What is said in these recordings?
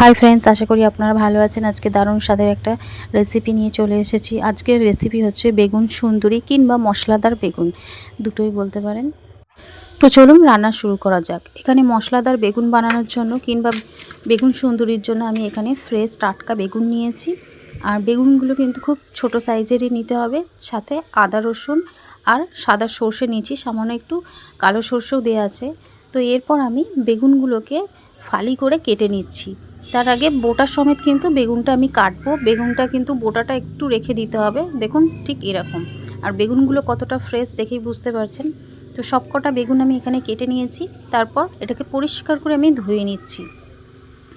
Hi friends আশা করি আপনারা ভালো আছেন। আজকে দারুণ স্বাদের একটা রেসিপি নিয়ে চলে এসেছি। আজকের রেসিপি হচ্ছে বেগুন সুন্দরী কিংবা মশলাদার বেগুন। দুটোই বলতে পারেন। তো চলুন রান্না শুরু করা যাক। এখানে মশলাদার বেগুন বানানোর জন্য কিংবা বেগুন সুন্দরীর জন্য আমি এখানে ফ্রেশ টাটকা বেগুন নিয়েছি। আর বেগুনগুলো কিন্তু খুব ছোট সাইজেরই নিতে হবে। সাথে আদা রসুন আর সাদা সর্ষে নিয়েছি। সামান্য একটু কালো সর্ষেও দেওয়া আছে। তো এরপর আমি বেগুনগুলোকে ফালি করে কেটে নিচ্ছি। তার আগে বোটা সমেত কিন্তু বেগুনটা আমি কাটবো। বেগুনটা কিন্তু বোটাটা একটু রেখে দিতে হবে। দেখুন ঠিক এরকম। আর বেগুনগুলো কতটা ফ্রেশ দেখেই বুঝতে পারছেন? তো সব কটা বেগুন আমি এখানে কেটে নিয়েছি। তারপর এটাকে পরিষ্কার করে আমি ধুয়ে নিচ্ছি।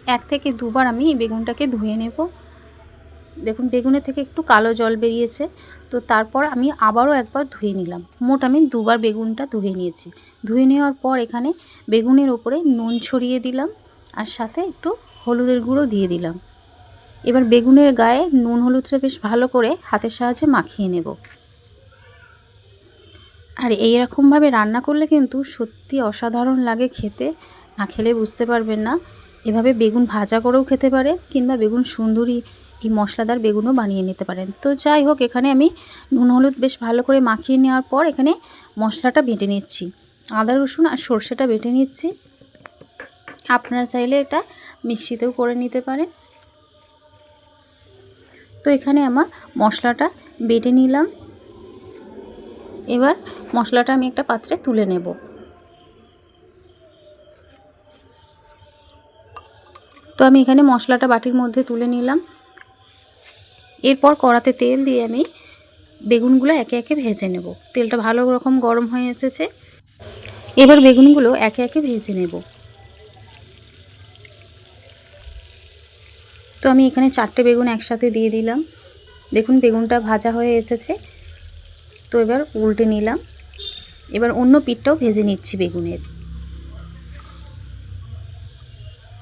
এক থেকে দুবার আমি এই বেগুনটাকে ধুয়ে নেব। দেখুন, বেগুনের থেকে একটু কালো জল বেরিয়েছে। তো তারপর আমি আবারও একবার ধুয়ে নিলাম। মোট আমি দুবার বেগুনটা ধুয়ে নিয়েছি। ধুয়ে নেওয়ার পর এখানে বেগুনের ওপরে নুন ছড়িয়ে দিলাম। আর সাথে একটু হলুদের গুঁড়ো দিয়ে দিলাম। এবার বেগুনের গায়ে নুন হলুদটা বেশ ভালো করে হাতের সাহায্যে মাখিয়ে নেব। আর এই রকমভাবে রান্না করলে কিন্তু সত্যি অসাধারণ লাগে খেতে। না খেলে বুঝতে পারবেন না। এভাবে বেগুন ভাজা করেও খেতে পারে কিংবা বেগুন সুন্দরী এই মশলাদার বেগুনও বানিয়ে নিতে পারেন। তো যাই হোক, এখানে আমি নুন হলুদ বেশ ভালো করে মাখিয়ে নেওয়ার পর এখানে মশলাটা বেটে নিচ্ছি। আদা রসুন আর সর্ষেটা বেটে নিচ্ছি। আপনারা চাইলে এটা মিক্সিতেও করে নিতে পারেন। তো এখানে আমার মশলাটা বেটে নিলাম। এবার মশলাটা আমি একটা পাত্রে তুলে নেব। তো আমি এখানে মশলাটা বাটির মধ্যে তুলে নিলাম। এরপর কড়াতে তেল দিয়ে আমি বেগুনগুলো একে একে ভেজে নেব। তেলটা ভালো রকম গরম হয়ে এসেছে। এবার বেগুনগুলো একে একে ভেজে নেব। তো আমি এখানে চারটে বেগুন একসাথে দিয়ে দিলাম। দেখুন, বেগুনটা ভাজা হয়ে এসেছে। তো এবার উল্টে নিলাম। এবার অন্য পিঠটাও ভেজে নিচ্ছি বেগুনের।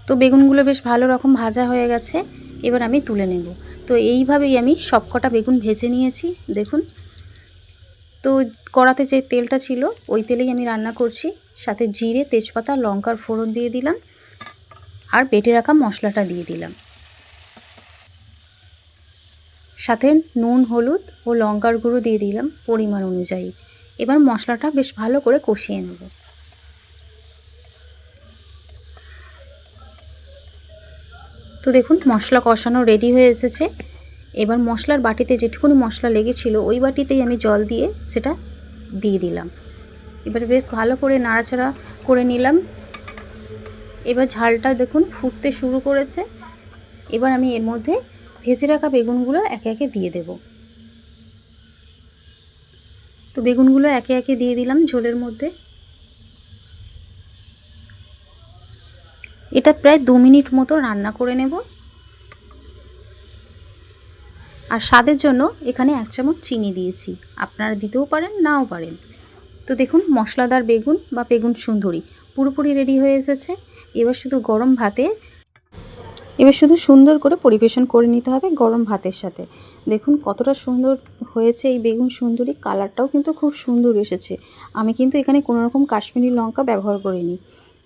তো বেগুনগুলো বেশ ভালো রকম ভাজা হয়ে গেছে। এবার আমি তুলে নেব। তো এইভাবেই আমি সবকটা বেগুন ভেজে নিয়েছি। দেখুন। তো কড়াতে যে তেলটা ছিল, ওই তেলেই আমি রান্না করছি। সাথে জিরে, তেজপাতা, লঙ্কার ফোড়ন দিয়ে দিলাম। আর বেটে রাখা মশলাটা দিয়ে দিলাম। সাথে নুন, হলুদ ও লঙ্কার গুঁড়ো দিয়ে দিলাম পরিমাণ অনুযায়ী। এবার মশলাটা বেশ ভালো করে কষিয়ে নেব। তো দেখুন, মশলা কষানো রেডি হয়ে এসেছে। এবার মশলার বাটিতে যেটুকুনি মশলা লেগেছিল, ওই বাটিতেই আমি জল দিয়ে সেটা দিয়ে দিলাম। এবার বেশ ভালো করে নাড়াচাড়া করে নিলাম। এবার ঝালটা দেখুন, ফুটতে শুরু করেছে। এবার আমি এর মধ্যে ভেজে রাখা বেগুনগুলো একে একে দিয়ে দেব। তো বেগুনগুলো একে একে দিয়ে দিলাম ঝোলের মধ্যে। এটা প্রায় দু মিনিট মতো রান্না করে নেব। আর স্বাদের জন্য এখানে এক চামচ চিনি দিয়েছি। আপনারা দিতেও পারেন, নাও পারেন। তো দেখুন, মশলাদার বেগুন বা বেগুন সুন্দরী পুরোপুরি রেডি হয়ে এসেছে। এবার শুধু গরম ভাতে এবার শুধু সুন্দর করে পরিবেশন করে নিতে হবে গরম ভাতের সাথে। দেখুন কতটা সুন্দর হয়েছে এই বেগুন সুন্দরী কালারটাও কিন্তু খুব সুন্দর এসেছে। আমি কিন্তু এখানে কোনো রকম কাশ্মীরি লঙ্কা ব্যবহার করিনি।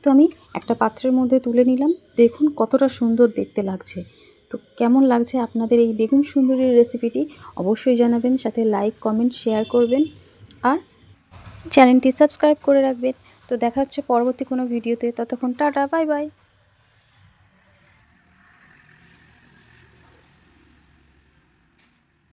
তো আমি একটা পাত্রের মধ্যে তুলে নিলাম। দেখুন কতটা সুন্দর দেখতে লাগছে। তো কেমন লাগছে আপনাদের এই বেগুন সুন্দরীর রেসিপিটি অবশ্যই জানাবেন, সাথে লাইক, কমেন্ট, শেয়ার করবেন আর চ্যানেলটি সাবস্ক্রাইব করে রাখবেন। তো দেখা হচ্ছে পরবর্তী কোনো ভিডিওতে। ততক্ষণ টাটা, বাই বাই।